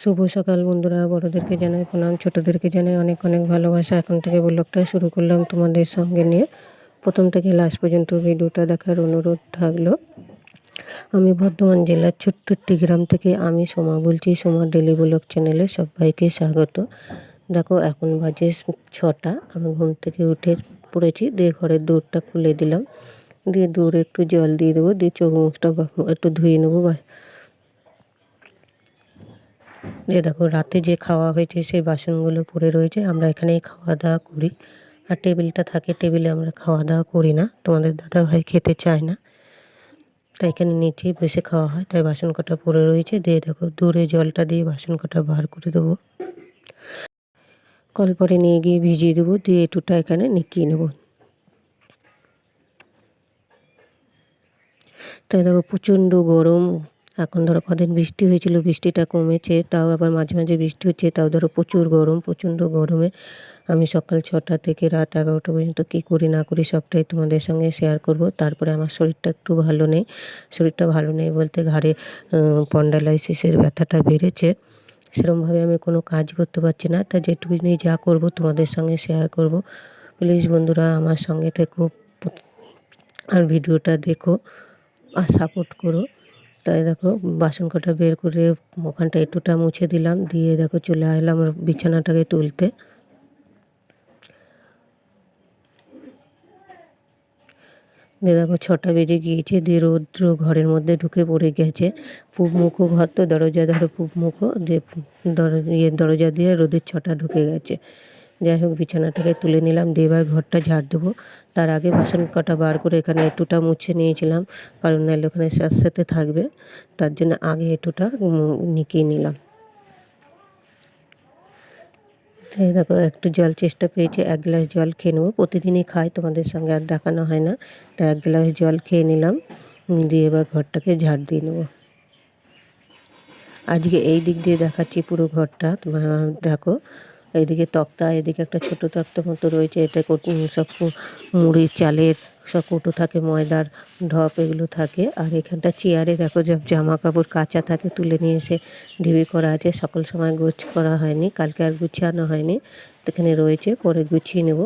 শুভ সকাল বন্ধুরা, বড়োদেরকে জানাই প্রণাম, ছোটোদেরকে জানাই অনেক অনেক ভালোবাসা। এখন থেকে ব্লগটা শুরু করলাম তোমাদের সঙ্গে নিয়ে। প্রথম থেকে লাস্ট পর্যন্ত ভিডিওটা দেখার অনুরোধ থাকল। আমি বর্ধমান জেলার ছোট্ট একটি গ্রাম থেকে আমি সোমা বলছি, সোমা ডেলি ব্লগ চ্যানেলে সবাইকে স্বাগত। দেখো, এখন বাজে ছটা, আমি ঘুম থেকে উঠে পড়েছি, দিয়ে ঘরের দৌড়টা খুলে দিলাম। দিয়ে দৌড়ে একটু জল দিয়ে দেবো, দিয়ে চোখ মুখটা একটু ধুয়ে নেব যে দেখো রাতে যে খাওয়া হয়েছে সেই বাসনগুলো পড়ে রয়েছে, আমরা এখানেই খাওয়া দাওয়া করি। আর টেবিলটা থাকে, টেবিলে আমরা খাওয়া দাওয়া করি না, তোমাদের দাদা ভাই খেতে চায় না। তাই এখানে নিচেই বসে খাওয়া হয়, তাই বাসন কটা পড়ে রয়েছে, দিয়ে দেখো দূরে জলটা দিয়ে বাসন কটা বার করে দেবো। কল পরে নিয়ে গিয়ে ভিজিয়ে দেবো, দিয়ে এটুটা এখানে নিকিয়ে নেব। তাই দেখো প্রচণ্ড গরম এখন ধরো কদিন বৃষ্টি হয়েছিল, বৃষ্টিটা কমেছে, তাও আবার মাঝে মাঝে বৃষ্টি হচ্ছে, তাও ধরো প্রচুর গরম, প্রচণ্ড গরমে। আমি সকাল ছটা থেকে রাত এগারোটা পর্যন্ত কী করি না করি সবটাই তোমাদের সঙ্গে শেয়ার করব। তারপরে আমার শরীরটা একটু ভালো নেই, শরীরটা ভালো নেই বলতে ঘাড়ে পন্ডালাইসিসের ব্যথাটা বেড়েছে। সেরমভাবে আমি কোনো কাজ করতে পারছি না, তা যেটুকু নিয়ে যা করব তোমাদের সঙ্গে শেয়ার করব। প্লিজ বন্ধুরা আমার সঙ্গে থেকো, আর ভিডিওটা দেখো, আর সাপোর্ট করো। তাই দেখো বাসন কটা বের করে ওখানটা একটুটা মুছে দিলাম, দিয়ে দেখো চলে আসলাম বিছানাটাকে তুলতে। দিয়ে দেখো ছটা বেজে গিয়েছে, দিয়ে রৌদ্র ঘরের মধ্যে ঢুকে পড়ে গেছে। পূব মুখো ঘর তো, দরজা, ধরো পূব মুখো দিয়ে দরজা দিয়ে রোদের ছটা ঢুকে গেছে। যাই হোক বিছানাটাকে তুলে নিলাম, দিয়ে এবার ঘরটা ঝাড় দেবো। তার আগে বাসন কটা বার করে এখানে একটুটা মুছে নিয়েছিলাম, কারণ নাহলে ওখানে সাথে থাকবে। তার জন্য আগে একটুটা নিকিয়ে নিলাম। দেখো, একটু জল চেষ্টা পেয়েছে, এক গ্লাস জল খেয়ে নেব। প্রতিদিনই খাই, তোমাদের সঙ্গে আর দেখানো হয় না। তা এক গ্লাস জল খেয়ে নিলাম দিয়ে এবার ঘরটাকে ঝাড় দিয়ে নেব। আজকে এই দিক দিয়ে দেখাচ্ছি পুরো ঘরটা দেখো। এদিকে তক্তা, এদিকে একটা ছোট তক্তা মতো রয়েছে। এতে সব মুড়ি, চালের সব কৌটো থাকে, ময়দার ঢপ এগুলো থাকে। আর এখানটা চেয়ারে দেখো সব জামা কাপড় কাঁচা থাকে, তুলে নিয়ে এসে ঢিবি করা আছে। সকল সময় গোছ করা হয়নি, কালকে আর গুছানো হয়নি। এখানে রয়েছে, পরে গুছিয়ে নেব।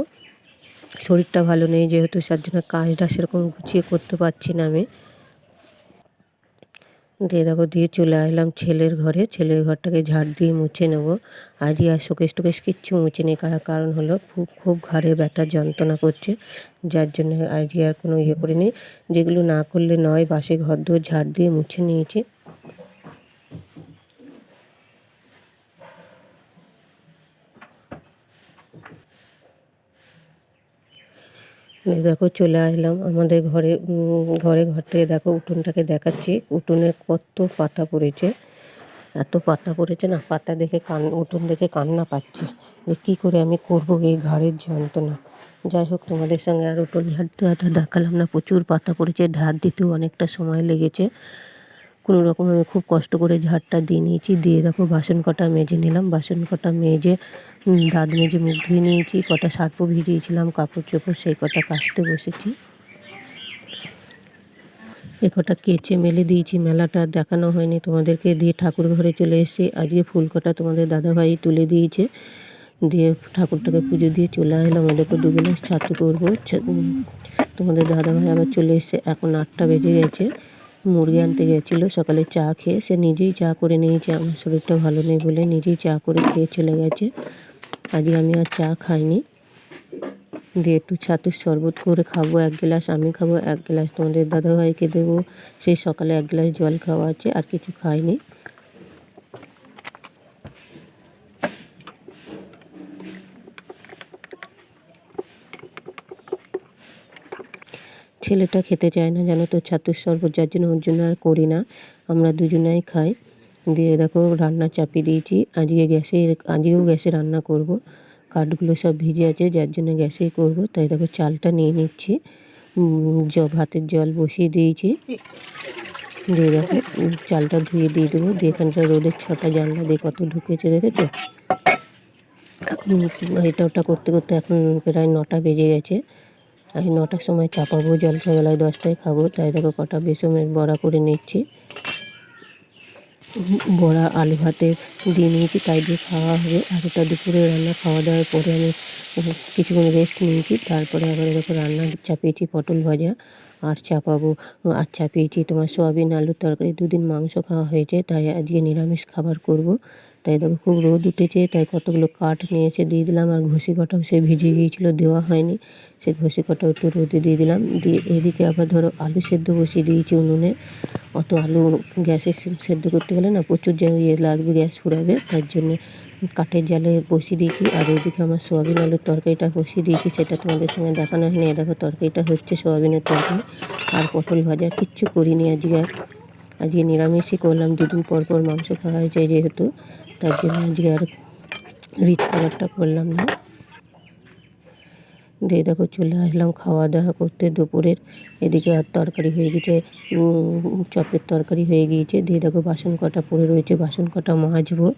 শরীরটা ভালো নেই যেহেতু তার জন্য কাজটা সেরকম গুছিয়ে করতে পারছি না আমি। দিয়ে দেখো দিয়ে চলে আসলাম ছেলের ঘরে। ছেলের ঘরটাকে ঝাড় দিয়ে মুছে নেব। আজই আর শোকেশ টোকেশ কিচ্ছু মুছে নেই। কারণ হলো খুব খুব ঘাড়ে ব্যথা যন্ত্রণা করছে। যার জন্য আজকে আর কোনো ইয়ে করিনি। যেগুলো না করলে নয়, বাসে ঘর দুয়ার ঝাড় দিয়ে মুছে নিয়েছি। দেখো চলে আসলাম আমাদের ঘরে ঘরে, ঘর থেকে দেখো উঠোনটাকে দেখাচ্ছি। উঠোনে কত পাতা পড়েছে, এত পাতা পড়েছে না, পাতা দেখে কান, উঠোন দেখে কান্না পাচ্ছে যে কী করে আমি করব এই ঘাড়ের যন্ত্রণা। যাই হোক, তোমাদের সঙ্গে আর উঠোন ঝাড়তে হাঁটা দেখালাম না, প্রচুর পাতা পড়েছে, ধার দিতেও অনেকটা সময় লেগেছে। কোনো রকম আমি খুব কষ্ট করে ঝাড়টা দিয়ে নিয়েছি। দিয়ে দেখো বাসন কটা মেজে নিলাম। বাসন কটা মেজে দাঁত মেজে মুখ ধুয়ে নিয়েছি। কটা সার্পও ভিজিয়েছিলাম, কাপড় চোপড় সেই কটা কাচতে বসেছি। এ কটা কেচে মেলে দিয়েছি। মেলাটা দেখানো হয়নি তোমাদেরকে। দিয়ে ঠাকুর ঘরে চলে এসেছি। আজকে ফুল কটা তোমাদের দাদাভাই তুলে দিয়েছে। দিয়ে ঠাকুরটাকে পুজো দিয়ে চলে আসলাম ওদেরকে দু গ্লাস ছাতু করব। তোমাদের দাদাভাই আবার চলে এসছে। এখন আটটা বেজে গেছে। মুরগি আনতে গেছিল, সকালে চা খেয়ে, সে নিজেই চা করে নিয়েছে, আমার শরীরটা ভালো নেই বলে নিজেই চা করে খেয়ে চলে গেছে। আজকে আমি আর চা খাইনি। দিয়ে একটু ছাতুর শরবত করে খাব, এক গ্লাস আমি খাব, এক গ্লাস তোমাদের দাদাভাইকে দেবো। সেই সকালে এক গ্লাস জল খাওয়া আছে, আর কিছু খাইনি। ছেলেটা খেতে চায় না, জানো তো, ছাতুর শরবত, যার জন্য ওর জন্য আর করি না। আমরা দুজনাই খাই। দিয়ে দেখো, রান্না চাপিয়ে দিয়েছি। আজকে গ্যাসে, আজকেও গ্যাসে রান্না করব। কাঠগুলো সব ভিজে আছে, যার জন্য গ্যাসেই করব। তাই দেখো, চালটা নিয়ে নিচ্ছি। জ ভাতের জল বসিয়ে দিয়েছি। দিয়ে দেখো, চালটা ধুয়ে দিয়ে দেবো। দিয়ে এখানটা রোদের ছটা জানলা দিয়ে কত ঢুকেছে, দেখেছ? এখন এটা ওটা করতে করতে এখন প্রায় নটা বেজে গেছে। আমি নটার সময় চাপাবো জলখাবেলায় দশটায় খাব। তাই দেখো কটা বেসমের বড়া করে নিচ্ছি। বড়া, আলু ভাতে দিয়ে নিয়েছি, তাই দিয়ে খাওয়া হবে। আর এটা দুপুরে রান্না, খাওয়া দাওয়ার পরে আমি কিছুক্ষণ রেস্ট নিয়েছি। তারপরে আবার এরকম রান্না চাপিয়েছি পটল ভাজা আর চাপাবো। আর চাপিয়েছি তোমার সয়াবিন, আলুর তরকারি। দুদিন মাংস খাওয়া হয়েছে, তাই আজকে নিরামিষ খাবার করব। তাই দেখো খুব রোদ উঠেছে, তাই কতগুলো কাঠ নিয়ে এসে দিয়ে দিলাম আর ঘষি কটাও সে ভিজে গিয়েছিল, দেওয়া হয়নি। সে ঘষি কটাও একটু রোদে দিয়ে দিলাম। দিয়ে এদিকে আবার ধরো আলু সেদ্ধ বসিয়ে দিয়েছি উনুনে। অত আলু গ্যাসে সেদ্ধ করতে গেলে না প্রচুর ইয়ে লাগবে, গ্যাস ফুরাবে, তার জন্যে কাঠের জালে বসিয়ে দিয়েছি। আর এদিকে আমার সোয়াবিন আলুর তরকারিটা বসিয়ে দিয়েছি, সেটা তোমাদের সঙ্গে দেখানো হয়নি। দেখো তরকারিটা হচ্ছে সোয়াবিনের তরকারি। আর পটল ভাজা কিচ্ছু করিনি আজকে। আর আজকে নিরামিষই করলাম, দুদিন পর পর মাংস খাওয়া হয়েছে যেহেতু। তার জন্য আজকে আর রিচ খাবারটা করলাম না। দিয়ে দেখো চলে আসলাম খাওয়া দাওয়া করতে দুপুরের। এদিকে আর তরকারি হয়ে গেছে চপের তরকারি হয়ে গিয়েছে। দিয়ে দেখো বাসন কটা পড়ে রয়েছে, বাসন কটা মাজবো।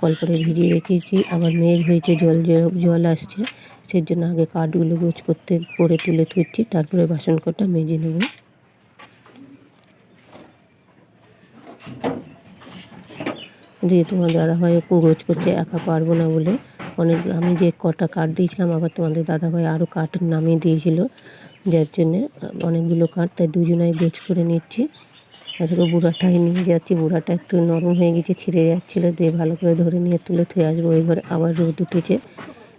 কল করে ভিজিয়ে রেখেছি, আবার মেঘ হয়েছে, জল জল আসছে। সেই জন্য আগে কাঠগুলো গোছ করতে, করে তুলে তুলছি তারপরে বাসন কটা মেজে নেব। দিয়ে তোমার দাদাভাই গোছ করছে, একা পারব না বলে। অনেক, আমি যে কটা কাঠ দিয়েছিলাম, আবার তোমাদের দাদাভাই আরও কাঠ নামিয়ে দিয়েছিল। যার জন্যে অনেকগুলো কাঠ তাই দুজনাই গোছ করে নিচ্ছি। এদিকে বুড়াটাই নিয়ে যাচ্ছি, বুড়াটা একটু নরম হয়ে গেছে, ছিঁড়ে যাচ্ছিল। দিয়ে ভালো করে ধরে নিয়ে তুলে থুয়ে আসব। ওই ঘরে আবার রোদ উঠেছে।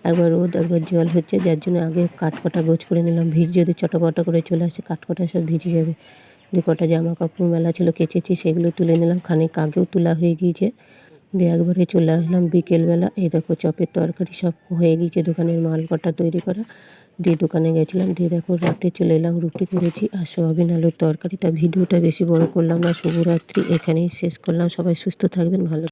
একবার রোদ, একবার জল হচ্ছে, যার জন্য আগে কাঠ কটা গোছ করে নিলাম। ভিজ যদি চটাপটা করে চলে আসে কাঠ কটা সব ভিজে যাবে। দু কটা জামা কাপড় মেলা ছিল, কেচেছি, সেগুলো তুলে নিলাম। খানিক আগেও তোলা হয়ে গিয়েছে। দিয়ে একবারে চলে আসলাম বিকেলবেলা। এই দেখো চপের তরকারি সব হয়ে গিয়েছে, দোকানের মাল কটা তৈরি করা। দিয়ে দোকানে গেছিলাম, দিয়ে দেখো রাতে চলে এলাম, রুটি করেছি আর সোয়াবিন আলুর তরকারিটা। ভিডিওটা বেশি বড় করলাম না, শুভরাত্রি। এখানেই শেষ করলাম। সবাই সুস্থ থাকবেন, ভালো